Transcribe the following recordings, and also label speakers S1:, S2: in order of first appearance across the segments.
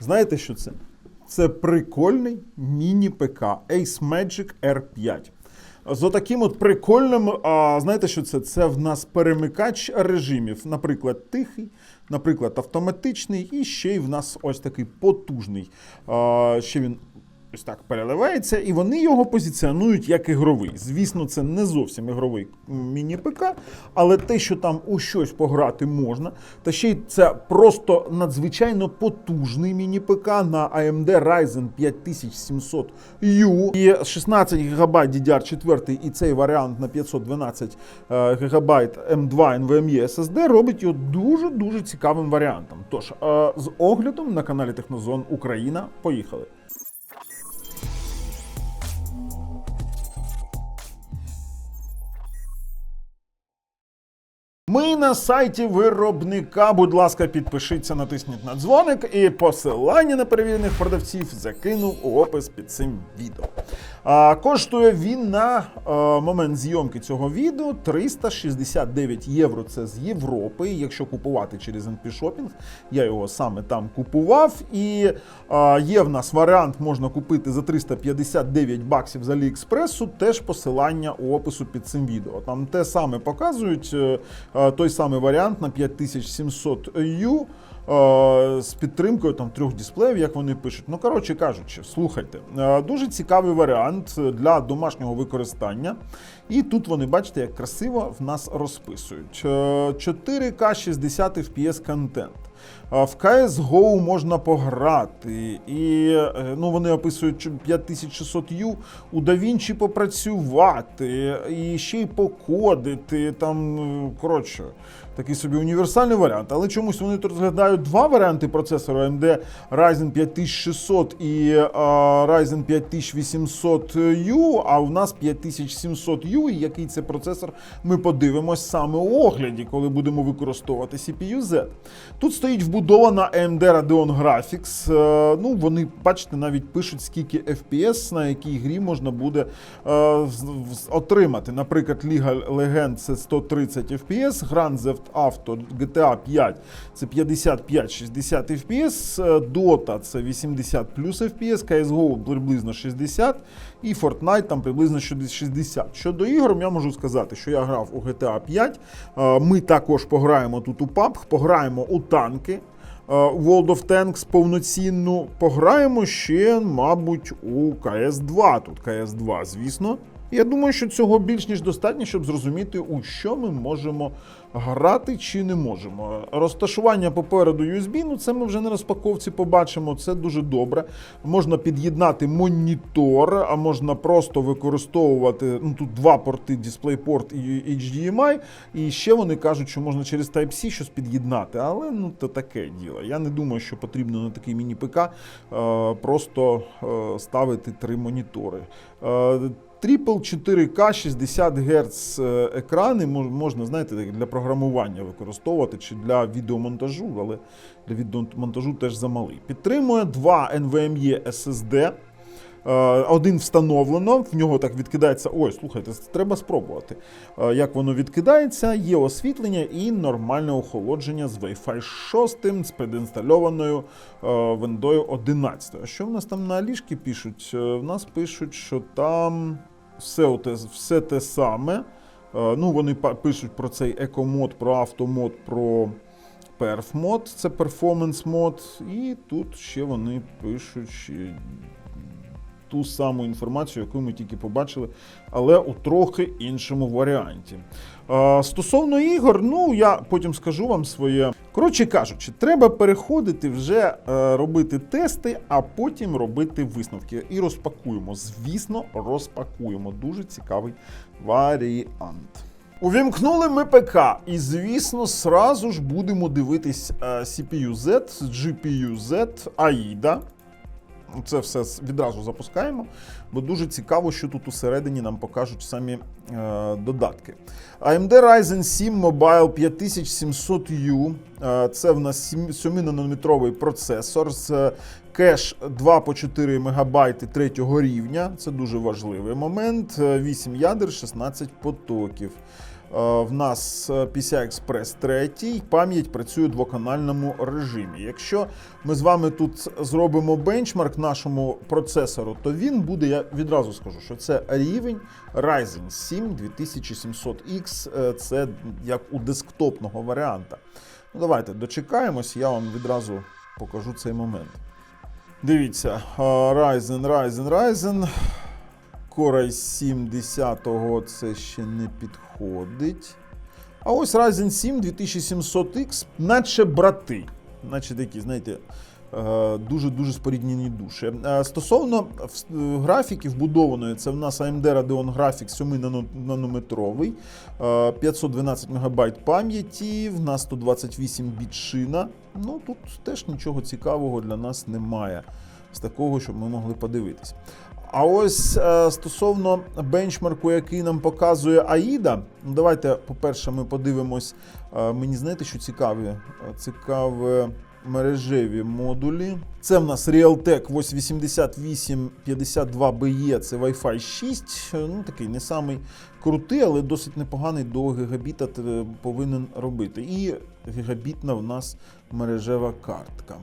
S1: Знаєте, що це? Це прикольний міні-ПК Ace Magic R5. З отаким от прикольним, а, знаєте, що це? Це в нас перемикач режимів, наприклад, тихий, наприклад, автоматичний, і ще й в нас ось такий потужний. А, ще він ось так переливається, і вони його позиціонують як ігровий. Звісно, це не зовсім ігровий міні-ПК, але те, що там у щось пограти можна, та ще й це просто надзвичайно потужний міні-ПК на AMD Ryzen 5700U і 16 ГБ DDR4 і цей варіант на 512 ГБ M2 NVMe SSD робить його дуже-дуже цікавим варіантом. Тож, е, з оглядом на каналі Технозон Україна, поїхали. Ми на сайті виробника. Будь ласка, підпишіться, натисніть на дзвоник і посилання на перевірених продавців закину у опис під цим відео. Коштує він на момент зйомки цього відео 369 євро. Це з Європи. Якщо купувати через NP Shopping, я його саме там купував. І є в нас варіант, можна купити за 359 баксів з Аліекспресу. Теж посилання у опису під цим відео. Там те саме показують. е, е, Той самий варіант на 5700U е, з підтримкою там трьох дисплеїв, як вони пишуть. Ну, коротше кажучи, слухайте, е, дуже цікавий варіант для домашнього використання. І тут вони, бачите, як красиво в нас розписують. Е, 4К 60 FPS контент. В CSGO можна пограти, і е, ну, вони описують 5600U, у DaVinci попрацювати, і ще й покодити. Там, е, коротше, такий собі універсальний варіант. Але чомусь вони тут розглядають два варіанти процесору AMD Ryzen 5600 і Ryzen 5800U, а в нас 5700U, і який це процесор, ми подивимось саме у огляді, коли будемо використовувати CPU Z. Тут стоїть вбудована AMD Radeon Graphics. Е, Ну, вони, бачите, навіть пишуть, скільки FPS на якій грі можна буде е, отримати. Наприклад, Liga Legend це 130 FPS, Grand Theft Auto GTA 5 це 55-60 FPS, е, Dota це 80 плюс FPS, CSGO приблизно 60 і Fortnite там приблизно 60. Щодо ігор, я можу сказати, що я грав у GTA 5. Е, Ми також пограємо тут у PUBG, пограємо у танки. е, World of Tanks повноцінну. Пограємо ще, мабуть, у CS2. Тут CS2, звісно. Я думаю, що цього більш ніж достатньо, щоб зрозуміти, у що ми можемо грати чи не можемо. Розташування попереду USB, ну це ми вже на розпаковці побачимо. Це дуже добре. Можна під'єднати монітор, а можна просто використовувати ну тут два порти DisplayPort і HDMI. І ще вони кажуть, що можна через Type-C щось під'єднати. Але ну то таке діло. Я не думаю, що потрібно на такий міні-ПК е, просто е, ставити три монітори. Е, Triple 4К 60 Гц екрани мож- можна, знаєте, для програмування використовувати чи для відеомонтажу, але для відеомонтажу теж замалий. Підтримує два NVMe SSD. Е, Один встановлено, в нього так відкидається. Ой, слухайте, це треба спробувати. Е, Як воно відкидається, є освітлення і нормальне охолодження з Wi-Fi 6 з предінстальованою е, Windows 11. А що в нас там на ліжки пишуть? Е, В нас пишуть, що там все, оте, все те саме. Е, Ну, вони пишуть про цей екомод, про автомод, про перф мод, це перформанс мод. І тут ще вони пишуть ту саму інформацію, яку ми тільки побачили, але у трохи іншому варіанті. Стосовно ігор, ну я потім скажу вам своє. Коротше кажучи, треба переходити вже е, робити тести, а потім робити висновки. І розпакуємо. Звісно, розпакуємо. Дуже цікавий варіант. Увімкнули ми ПК, і звісно, сразу ж будемо дивитись е, CPU-Z, GPU-Z, AIDA. Це все відразу запускаємо, бо дуже цікаво, що тут усередині нам покажуть самі е, додатки. AMD Ryzen 7 Mobile 5700U. Е, це в нас 7-нанометровий процесор з е, кеш 2 по 4 МБ третього рівня. Це дуже важливий момент. Е, 8 ядер, 16 потоків. Е, В нас е, PCI-Express 3, пам'ять працює у двоканальному режимі. Якщо ми з вами тут зробимо бенчмарк нашому процесору, то він буде, я відразу скажу, що це рівень Ryzen 7 2700X, е, це як у десктопного варіанта. Ну, давайте дочекаємось, я вам відразу покажу цей момент. Дивіться, Ryzen, Ryzen, Ryzen. Core i7 10-го це ще не підходить. А ось Ryzen 7 2700X, наче брати. Наче такі, знаєте, е, дуже-дуже споріднені душі. Е, Стосовно е, графіки вбудованої, це в нас AMD Radeon Graphics 7 нанометровий, е, 512 МБ пам'яті, в нас 128 біт шина. Ну тут теж нічого цікавого для нас немає з такого, щоб ми могли подивитись. А ось е, стосовно бенчмарку, який нам показує AIDA, ну давайте, по-перше, ми подивимось. е, мені знаєте, що цікаві? Е, Цікаві мережеві модулі. Це в нас Realtek 8852BE, це Wi-Fi 6. е, Ну, такий не самий крутий, але досить непоганий до гігабіта повинен робити. І гігабітна в нас мережева картка.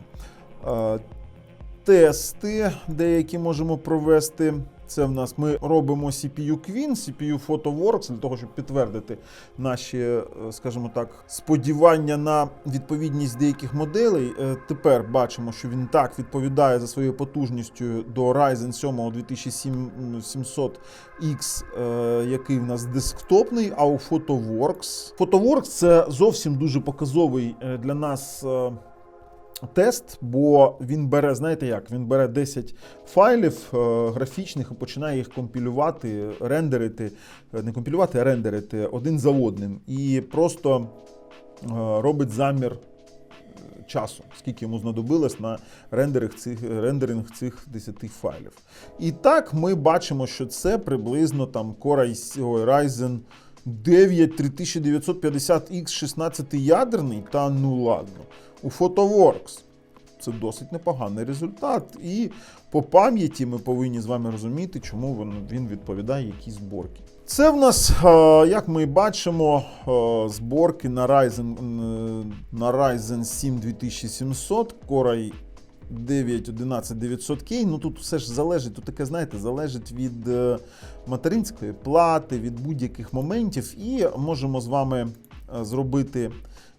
S1: Тести деякі можемо провести. Це в нас ми робимо CPU Queen, CPU PhotoWorks для того, щоб підтвердити наші, е, скажімо так, сподівання на відповідність деяких моделей. Е, Тепер бачимо, що він так відповідає за своєю потужністю до Ryzen 7 2700X, е, який в нас десктопний, а у PhotoWorks. PhotoWorks це зовсім дуже показовий е, для нас. Тест, бо він бере, знаєте як, він бере 10 файлів е, графічних і починає їх компілювати, рендерити, е, не компілювати, а рендерити один за одним. І просто е, робить замір часу, скільки йому знадобилось на рендеринг цих, рендеринг цих 10 файлів. І так ми бачимо, що це приблизно там Core Ryzen 9 3950X 16 ядерний, та ну ладно. У PhotoWorks це досить непоганий результат. І по пам'яті ми повинні з вами розуміти, чому він, відповідає якій зборки. Це в нас, е, як ми бачимо, е, зборки на Ryzen, е, на Ryzen 7 2700, Core i 9 11 900K. Ну тут все ж залежить, тут таке, знаєте, залежить від материнської плати, від будь-яких моментів. І можемо з вами зробити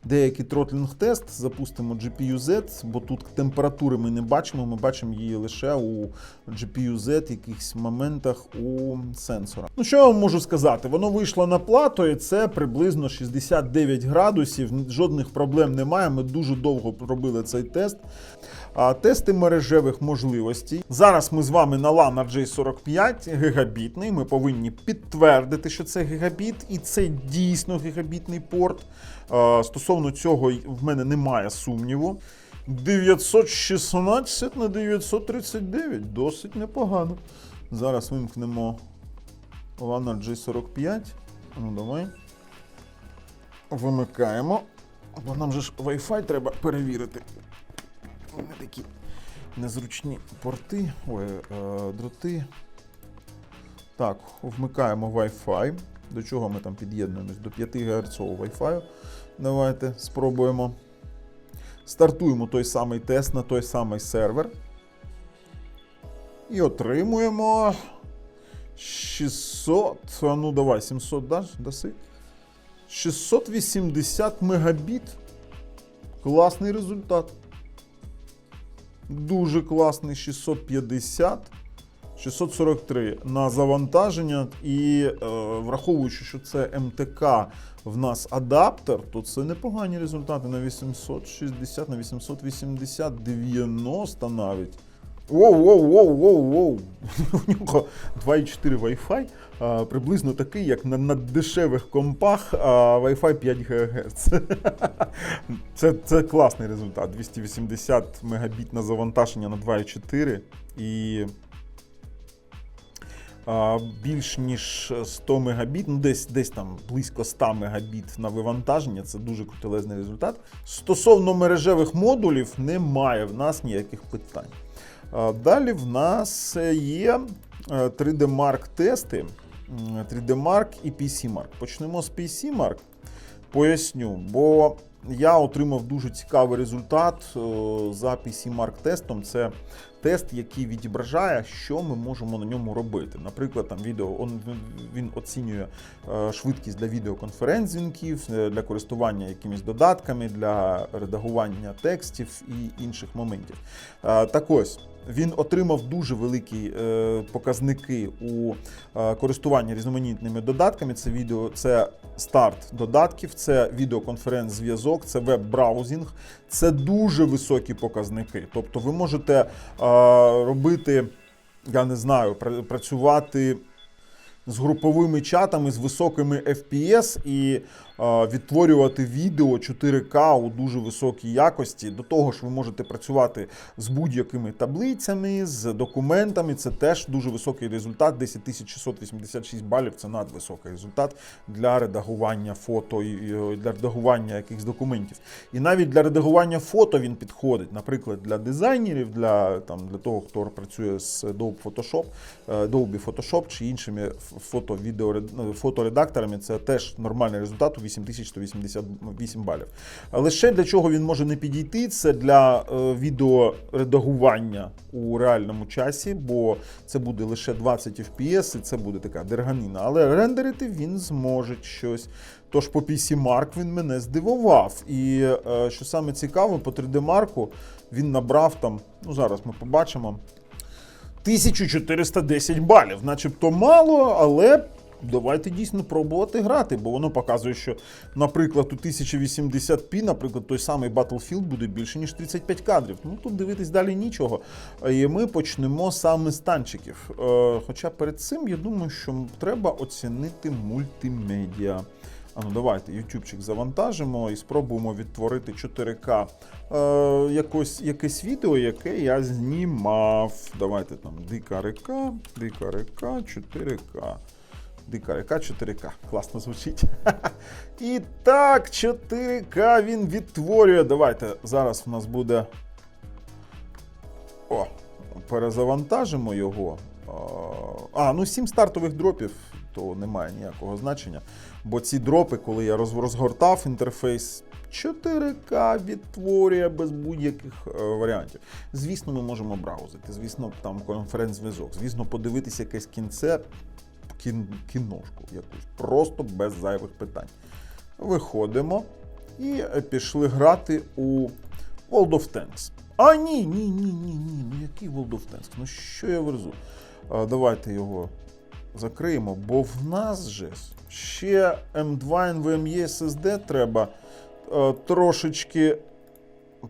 S1: деякий тротлінг-тест, запустимо GPU-Z, бо тут температури ми не бачимо, ми бачимо її лише у GPU-Z, якихось моментах у сенсора. Ну що я вам можу сказати? Воно вийшло на плато, і це приблизно 69 градусів. Жодних проблем немає. Ми дуже довго робили цей тест. Тести мережевих можливостей. Зараз ми з вами на LAN RJ45 гігабітний. Ми повинні підтвердити, що це гігабіт, і це дійсно гігабітний порт. Стосовно цього в мене немає сумніву. 916 на 939 досить непогано. Зараз вимкнемо LAN RJ45. Ну, давай. Вимикаємо. Бо нам же ж Wi-Fi треба перевірити. Вони такі незручні порти, ой, е, дроти. Так, вмикаємо Wi-Fi. До чого ми там під'єднуємось? До 5 ГГц Wi-Fi. Давайте спробуємо. Стартуємо той самий тест на той самий сервер. І отримуємо 600. А ну давай, 700 даш, даси. 680 мегабіт. Класний результат. Дуже класний 650. 643 на завантаження, і е, враховуючи, що це МТК в нас адаптер, то це непогані результати на 860, на 880, 90 навіть. Воу, воу, воу, воу, воу. У нього 2,4 Wi-Fi, а, приблизно такий, як на, на дешевих компах а, Wi-Fi 5 ГГц. Це, це класний результат. 280 мегабіт на завантаження на 2,4 і а, більш ніж 100 мегабіт, ну десь, десь там близько 100 мегабіт на вивантаження. Це дуже крутелезний результат. Стосовно мережевих модулів, немає в нас ніяких питань. Далі в нас є е, 3D Mark тести. 3D Mark і PC Mark. Почнемо з PC Mark. Поясню, бо я отримав дуже цікавий результат е, за PC Mark тестом. Це тест, який відображає, що ми можемо на ньому робити. Наприклад, там відео він оцінює е, швидкість для відеоконференц-дзвінків, е, для користування якимись додатками, для редагування текстів і інших моментів. Е, Так ось. Він отримав дуже великі е, показники у е, користуванні різноманітними додатками. Це відео, це старт додатків, це відеоконференц-зв'язок, це веб-браузінг. Це дуже високі показники. Тобто, ви можете е, робити, я не знаю, пра- працювати з груповими чатами з високими FPS і відтворювати відео 4К у дуже високій якості. До того ж, ви можете працювати з будь-якими таблицями, з документами. Це теж дуже високий результат. 10686 балів це надвисокий результат для редагування фото і і для редагування якихось документів. І навіть для редагування фото він підходить, наприклад, для дизайнерів, для, там, для того, хто працює з Adobe Photoshop, е, Adobe Photoshop чи іншими фото, відео, фоторедакторами. Це теж нормальний результат 8188 балів. Лише для чого він може не підійти, це для е, відеоредагування у реальному часі, бо це буде лише 20 FPS, і це буде така дерганіна. Але рендерити він зможе щось. Тож по PC Mark він мене здивував. І е, що саме цікаво, по 3D Mark він набрав там, ну зараз ми побачимо. 1410 балів, начебто мало, але давайте дійсно пробувати грати, бо воно показує, що, наприклад, у 1080p, наприклад, той самий Battlefield буде більше, ніж 35 кадрів. Ну тут дивитись далі нічого. І ми почнемо саме з танчиків. Е, Хоча перед цим я думаю, що треба оцінити мультимедіа. А ну давайте ютубчик завантажимо і спробуємо відтворити 4К е, якось, якесь відео, яке я знімав. Давайте там дика река, дика река, 4К. Дика река 4К. Класно звучить. І так, 4К він відтворює. Давайте зараз в нас буде. О, перезавантажимо його. А, ну 7 стартових дропів, то немає ніякого значення. Бо ці дропи, коли я розгортав інтерфейс, 4К відтворює без будь-яких е, варіантів. Звісно, ми можемо браузити, звісно, там конференц-зв'язок, звісно, подивитися якесь кінце, кін, кіношку якусь, просто без зайвих питань. Виходимо і е, пішли грати у World of Tanks. А ні, ні, ні, ні, ні. Ну який World of Tanks? Ну що я верзу? А, давайте його закриємо, бо в нас же ще M2 NVMe SSD треба е, трошечки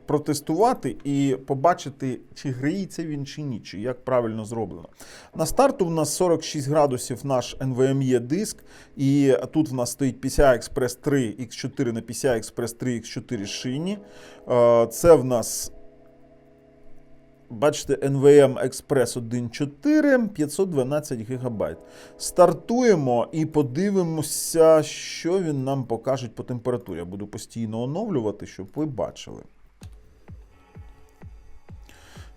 S1: протестувати і побачити, чи гріється він чи ні, чи як правильно зроблено. На старту в нас 46 градусів наш NVMe диск, і тут в нас стоїть PCI Express 3 X4 на PCI Express 3 X4 шині. Е, Це в нас Бачите, NVM Express 1.4, 512 ГБ. Стартуємо і подивимося, що він нам покаже по температурі. Я буду постійно оновлювати, щоб ви бачили.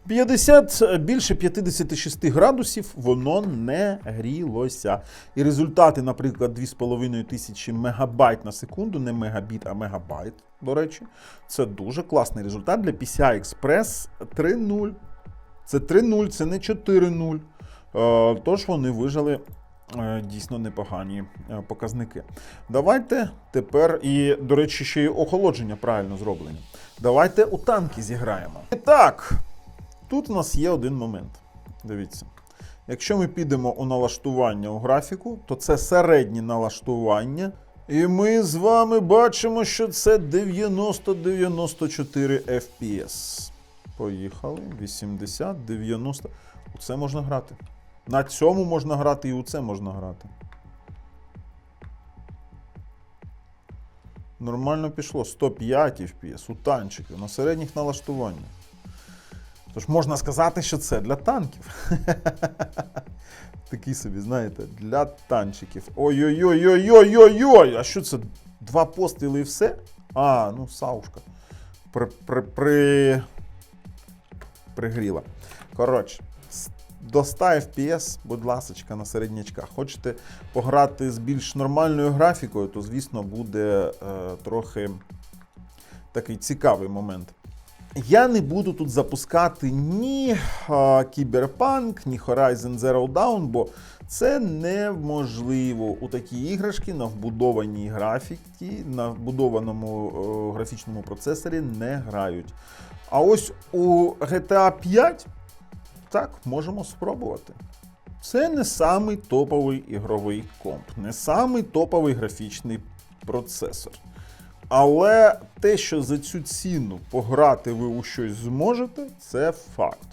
S1: 50, більше 56 градусів воно не грілося. І результати, наприклад, 2500 мегабайт на секунду, не мегабіт, а мегабайт, до речі, це дуже класний результат для PCI Express 3.0. Це 3.0, це не 4.0. Е, Тож вони вижили е, дійсно непогані е, показники. Давайте тепер, і, до речі, ще й охолодження правильно зроблені. Давайте у танки зіграємо. І так, тут у нас є один момент. Дивіться. Якщо ми підемо у налаштування у графіку, то це середнє налаштування. І ми з вами бачимо, що це 90-94 FPS. Поїхали. 80, 90. У це можна грати. На цьому можна грати і у це можна грати. Нормально пішло. 105 FPS у танчиків на середніх налаштуваннях. Тож можна сказати, що це для танків. Такий собі, знаєте, для танчиків. Ой-ой-ой-ой-ой-ой-ой! А що це? Два постріли і все? А, ну саушка. При, при, при... Пригріла. Коротше, до 100 FPS, будь ласочка, на середнячках. Хочете пограти з більш нормальною графікою, то, звісно, буде е, трохи такий цікавий момент. Я не буду тут запускати ні Cyberpunk, ні Horizon Zero Dawn, бо це неможливо у такі іграшки на вбудованій графіці, на вбудованому е, графічному процесорі не грають. А ось у GTA 5 так, можемо спробувати. Це не самий топовий ігровий комп, не самий топовий графічний процесор. Але те, що за цю ціну пограти ви у щось зможете, це факт.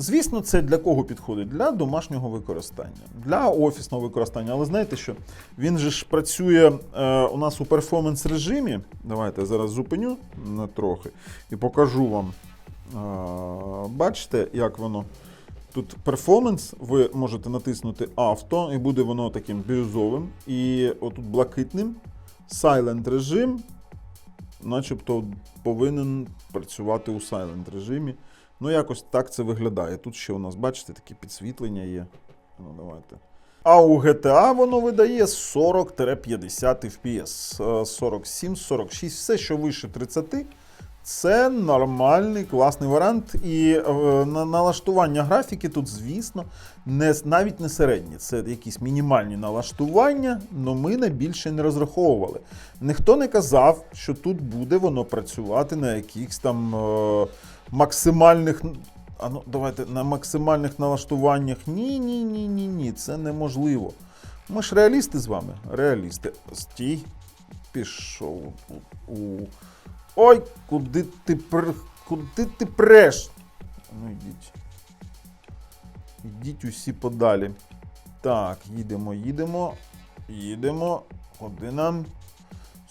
S1: Звісно, це для кого підходить? Для домашнього використання, для офісного використання. Але знаєте що? Він же ж працює е, у нас у перформанс режимі. Давайте зараз зупиню на трохи і покажу вам. Е, бачите, як воно. Тут перформанс, ви можете натиснути авто, і буде воно таким бірюзовим. І отут блакитним. Silent режим, начебто повинен працювати у silent режимі. Ну, якось так це виглядає. Тут ще у нас, бачите, такі підсвітлення є. Ну, давайте. А у GTA воно видає 40-50 FPS. Е, 47, 46, все, що вище 30. Це нормальний класний варіант. І е, на налаштування графіки тут, звісно, не, навіть не середні. Це якісь мінімальні налаштування, але ми на більше не розраховували. Ніхто не казав, що тут буде воно працювати на якихось там е, максимальних. А ну, давайте на максимальних налаштуваннях. Ні, ні, ні, ні, ні, це неможливо. Ми ж реалісти з вами. Реалісти. Стій. Пішов у. Ой, куди ти пр... куди ти преш? Ну йдіть. Йдіть усі подалі. Так, їдемо, їдемо. Їдемо. Куди?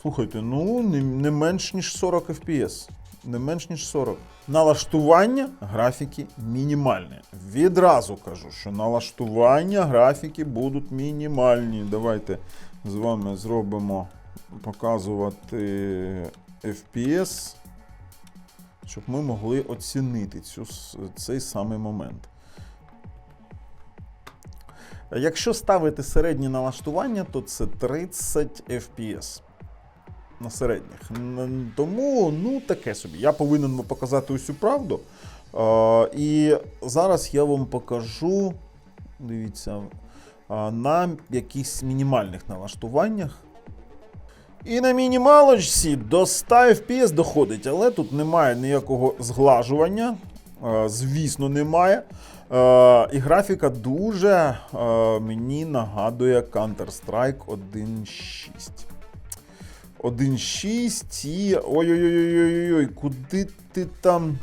S1: Слухайте, ну не, не менш ніж 40 FPS. Не менш ніж 40. Налаштування графіки мінімальне. Відразу кажу, що налаштування графіки будуть мінімальні. Давайте з вами зробимо показувати FPS, щоб ми могли оцінити цю, цей самий момент. Якщо ставити середнє налаштування, то це 30 FPS на середніх. Тому, ну, таке собі. Я повинен вам показати усю правду. Е, і зараз я вам покажу, дивіться, на якихось мінімальних налаштуваннях. І на мінімалочці до 100 FPS доходить, але тут немає ніякого зглажування. Е, Звісно, немає. Е, І графіка дуже е, мені нагадує Counter-Strike 1.6. 1.6 і. Ой-ой-ой-ой-ой, куди ти там.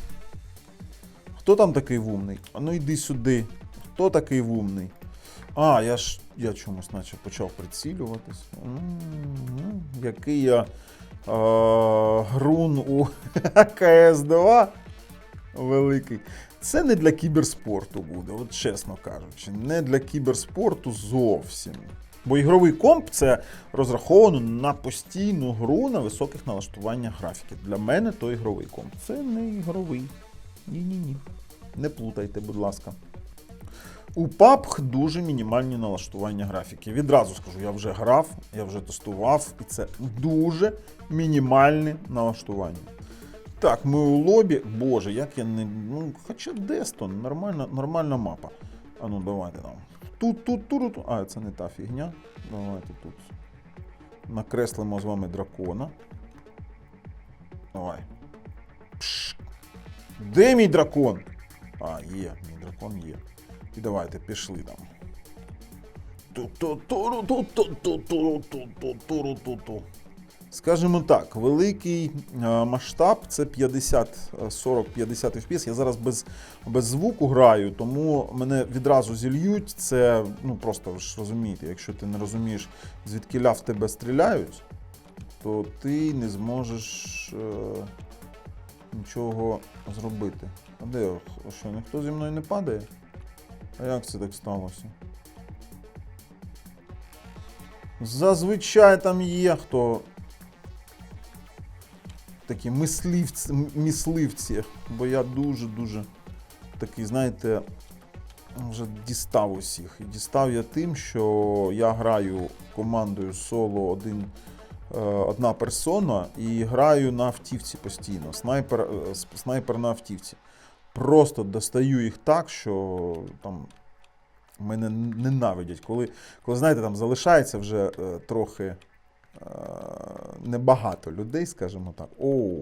S1: Хто там такий вумний? А ну йди сюди. Хто такий вумний? А, я ж я чомусь наче почав прицілюватись. М, Який я е, грун у КС2 великий. Це не для кіберспорту буде, от чесно кажучи. Не для кіберспорту зовсім. Бо ігровий комп це розраховано на постійну гру на високих налаштуваннях графіки. Для мене то ігровий комп. Це не ігровий. Ні-ні-ні. Не плутайте, будь ласка. У PUBG дуже мінімальні налаштування графіки. Відразу скажу, я вже грав, я вже тестував, і це дуже мінімальне налаштування. Так, ми у лобі. Боже, як я не. Ну, хоча Дестон, нормальна, нормальна мапа. А ну давайте там. Тут, тут, тут, тут. А, це не та фігня. Давайте тут. Накреслимо з вами дракона. Давай. Пш. Де мій дракон? А, є, мій дракон є. І давайте пішли там. Скажімо так, великий е, масштаб це 50, 40, 50 FPS. Я зараз без без звуку граю, тому мене відразу зільють. Це, ну просто ви ж розумієте, якщо ти не розумієш, звідки ляв в тебе стріляють, то ти не зможеш. Е нічого зробити. А де що, ніхто зі мною не падає? А як це так сталося? Зазвичай там є хто. Такі мисливці, мисливці, бо я дуже-дуже такий, знаєте, вже дістав усіх. І дістав я тим, що я граю командою соло один, е, одна персона і граю на автівці постійно. Снайпер, е, снайпер на автівці. Просто достаю їх так, що там мене ненавидять. Коли, коли знаєте, там залишається вже е, трохи е, небагато людей, скажімо так. О,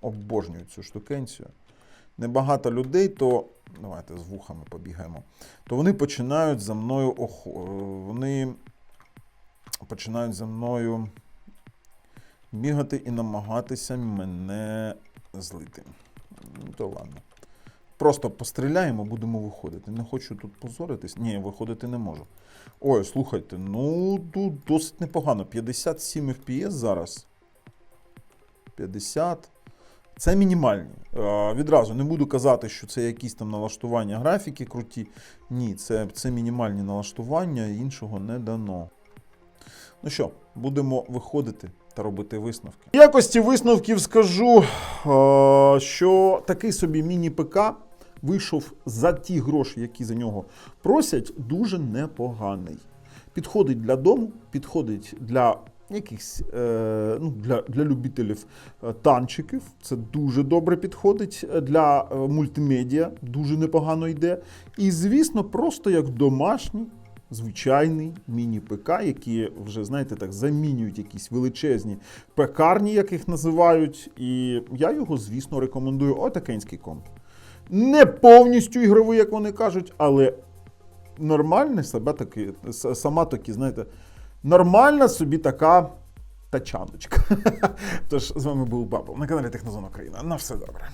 S1: обожнюю цю штукенцію. Небагато людей, то давайте з вухами побігаємо. То вони починають за мною охо... е, вони починають за мною бігати і намагатися мене злити. Ну, То ладно. Просто постріляємо, будемо виходити. Не хочу тут позоритись. Ні, виходити не можу. Ой, слухайте, ну тут досить непогано. 57 FPS зараз. 50. Це мінімальні. Е, відразу не буду казати, що це якісь там налаштування графіки круті. Ні, це, це мінімальні налаштування, іншого не дано. Ну що, будемо виходити та робити висновки. В якості висновків скажу, е, що такий собі міні-ПК вийшов за ті гроші, які за нього просять, дуже непоганий. Підходить для дому, підходить для якихось е, ну, для, для любителів е, танчиків. Це дуже добре підходить. Для мультимедіа дуже непогано йде. І, звісно, просто як домашній. Звичайний міні-ПК, які вже, знаєте, так замінюють якісь величезні пекарні, як їх називають. І я його, звісно, рекомендую. Отакенський комп. Не повністю ігровий, як вони кажуть, але нормальна себе таки, сама таки, знаєте, нормальна собі така тачаночка. Тож з вами був Бабл на каналі Технозон Україна. На все добре.